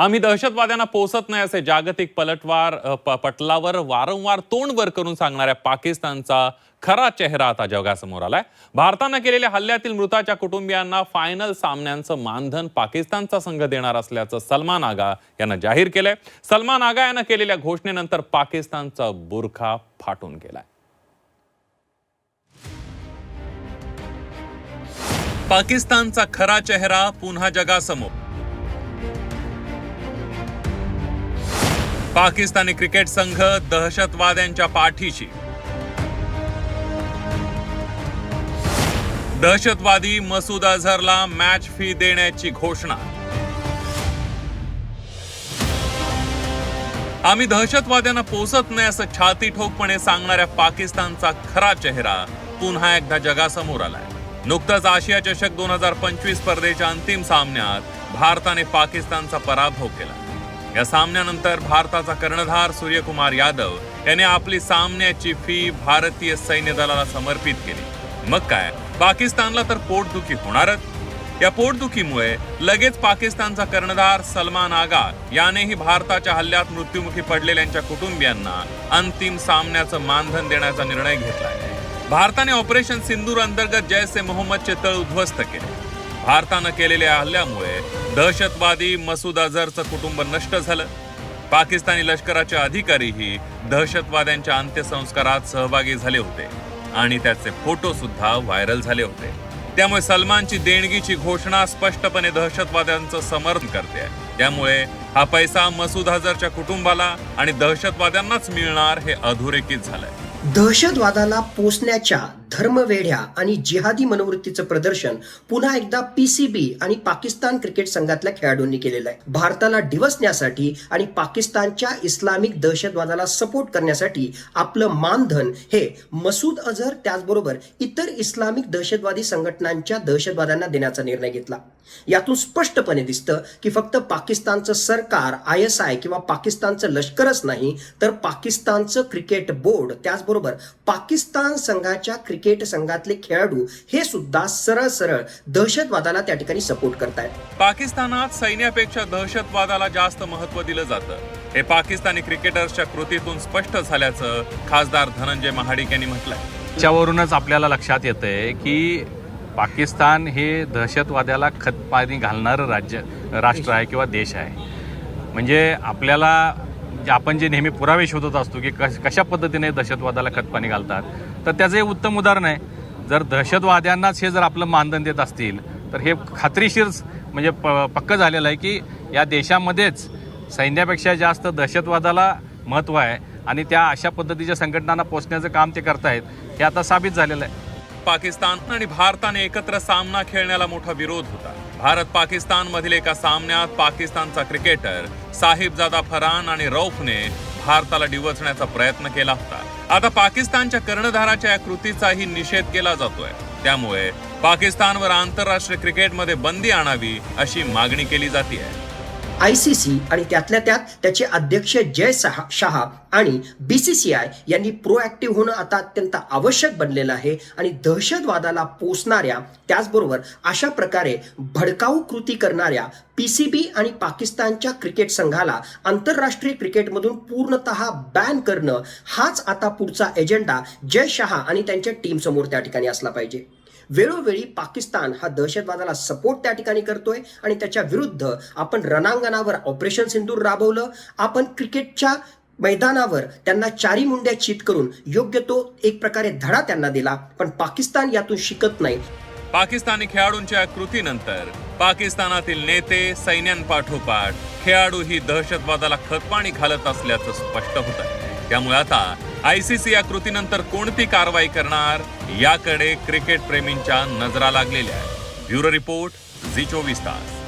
आम्ही दहशतवाद्यांना पोसत नाही असे जागतिक पलटवार प- पटलावर वारंवार तोंड वर करून सांगणाऱ्या पाकिस्तानचा खरा चेहरा आता जगासमोर आलाय. भारतानं केलेल्या हल्ल्यातील मृताच्या कुटुंबियांना फायनल सामन्यांचं मानधन पाकिस्तानचा संघ देणार असल्याचं सलमान आगा यानं जाहीर केलंय. सलमान आगा यानं केलेल्या घोषणेनंतर पाकिस्तानचा बुरखा फाटून गेलाय. पाकिस्तानचा खरा चेहरा पुन्हा जगासमोर. पाकिस्तानी क्रिकेट संघ दहशतवाद्यांच्या पाठीशी. दहशतवादी मसूद अझहरला मॅच फी देण्याची घोषणा. आम्ही दहशतवाद्यांना पोसत नाही असं छाती ठोकपणे सांगणाऱ्या पाकिस्तानचा खरा चेहरा पुन्हा एकदा जगासमोर आलाय. नुकताच आशिया चषक दोन हजार पंचवीस स्पर्धेच्या अंतिम सामन्यात भारताने पाकिस्तानचा पराभव केला. या सामन्यानंतर भारताचा कर्णधार सूर्यकुमार यादव याने आपली सामन्याची फी भारतीय सैन्य दलाला समर्पित केली. मग काय? पाकिस्तानला तर पोटदुखी होणारच. या पोटदुखीमुळे लगेच पाकिस्तानचा कर्णधार सलमान आगा यानेही भारताच्या हल्ल्यात मृत्युमुखी पडलेल्यांच्या कुटुंबियांना अंतिम सामन्याचं मानधन देण्याचा निर्णय घेतलाय. भारताने ऑपरेशन सिंदूर अंतर्गत जैसे ए मोहम्मदचे तळ उद्ध्वस्त केले. भारतानं केलेल्या हल्ल्यामुळे दहशतवादी मसूद अझहरचं कुटुंब नष्ट झालं. पाकिस्तानी लष्कराचे अधिकारीही दहशतवाद्यांच्या अंत्यसंस्कारात सहभागी झाले होते आणि त्याचे फोटो सुद्धा व्हायरल झाले होते. त्यामुळे सलमानची देणगीची घोषणा स्पष्टपणे दहशतवाद्यांचं समर्थन करते. त्यामुळे हा पैसा मसूद अझहरच्या कुटुंबाला आणि दहशतवाद्यांनाच मिळणार हे अधोरेखित झालंय. दहशतवादाला पोचण्याच्या धर्मवेढ्या आणि जिहादी मनोवृत्तीचं प्रदर्शन पुन्हा एकदा पीसीबी आणि पाकिस्तान क्रिकेट संघातल्या खेळाडूंनी केलेलं आहे. भारताला डिवसण्यासाठी आणि पाकिस्तानच्या इस्लामिक दहशतवादाला सपोर्ट करण्यासाठी आपलं मानधन हे मसूद अझहर त्याचबरोबर इतर इस्लामिक दहशतवादी संघटनांच्या दहशतवाद्यांना देण्याचा निर्णय घेतला. यातून स्पष्टपणे दिसतं की फक्त पाकिस्तानचं सरकार आय एस आय किंवा पाकिस्तानचं लष्करच नाही तर पाकिस्तानचं क्रिकेट बोर्ड त्याचबरोबर पाकिस्तान संघाच्या क्रिकेट संघातले खेळाडू हे सुद्धा सरळ सरळ दहशतवादाला त्या ठिकाणी सपोर्ट करतायत. पाकिस्तानात सैन्यापेक्षा दहशतवादाला जास्त महत्त्व दिलं जातं. हे पाकिस्तानी क्रिकेटर्सच्या कृतीतून स्पष्ट झाल्याचं खासदार धनंजय महाडिक यांनी म्हटलंय. त्याच्यावरूनच आपल्याला लक्षात येतंय की पाकिस्तान हे दहशतवाद्याला खतपाणी घालणारं राज्य राष्ट्र आहे किंवा देश आहे. म्हणजे आपल्याला जे आपण जे नेहमी पुरावे शोधत असतो की कश कशा पद्धतीने दहशतवादाला खतपाणी घालतात तर त्याचं हे उत्तम उदाहरण आहे. जर दहशतवाद्यांनाच हे जर आपलं मानधन देत असतील तर हे खात्रीशीर म्हणजे प पक्क झालेलं आहे की या देशामध्येच सैन्यापेक्षा जास्त दहशतवादाला महत्त्व आहे आणि त्या अशा पद्धतीच्या संघटनांना पोचण्याचं काम ते करतायत हे आता साबित झालेलं आहे. पाकिस्तान आणि भारताने एकत्र सामना खेळण्याला मोठा विरोध होता. भारत पाकिस्तान मधील एका सामन्यात पाकिस्तानचा क्रिकेटर साहिबजादा फरान आणि रौफने भारताला डिवचण्याचा प्रयत्न केला होता. आता पाकिस्तानच्या कर्णधाराच्या या कृतीचाही निषेध केला जातोय. त्यामुळे पाकिस्तानवर आंतरराष्ट्रीय क्रिकेटमध्ये बंदी आणावी अशी मागणी केली जाते आय सी सी आणि त्यातल्या त्यात त्याचे अध्यक्ष जय शहा शहा आणि बी सी सी आय यांनी प्रोॲक्टिव्ह होणं आता अत्यंत आवश्यक बनलेलं आहे. आणि दहशतवादाला पोचणाऱ्या त्याचबरोबर अशा प्रकारे भडकाऊ कृती करणाऱ्या पी सी बी आणि पाकिस्तानच्या क्रिकेट संघाला आंतरराष्ट्रीय क्रिकेटमधून पूर्णतः बॅन करणं हाच आता पुढचा एजेंडा जय शहा आणि त्यांच्या टीम समोर त्या ठिकाणी असला पाहिजे. वेळोवेळी पाकिस्तान हा दहशतवादाला सपोर्ट त्या ठिकाणी करतोय आणि त्याच्या विरुद्ध आपण रणांगणावर ऑपरेशन सिंदूर राबवलं. आपण क्रिकेटच्या मैदानावर त्यांना चारी मुंड्या चित करून योग्य तो एक प्रकारे धडा त्यांना दिला पण पाकिस्तान यातून शिकत नाही. पाकिस्तानी खेळाडूंच्या कृतीनंतर पाकिस्तानातील नेते सैन्यांपाठोपाठ खेळाडू ही दहशतवादाला खतपाणी घालत असल्याचं स्पष्ट होत आहे त्यामुळे आता आयसीसी या कृतीनंतर कोणती कारवाई करणार याकडे क्रिकेट प्रेमींच्या नजरा लागलेल्या आहेत. ब्युरो रिपोर्ट झी चोवीस तास.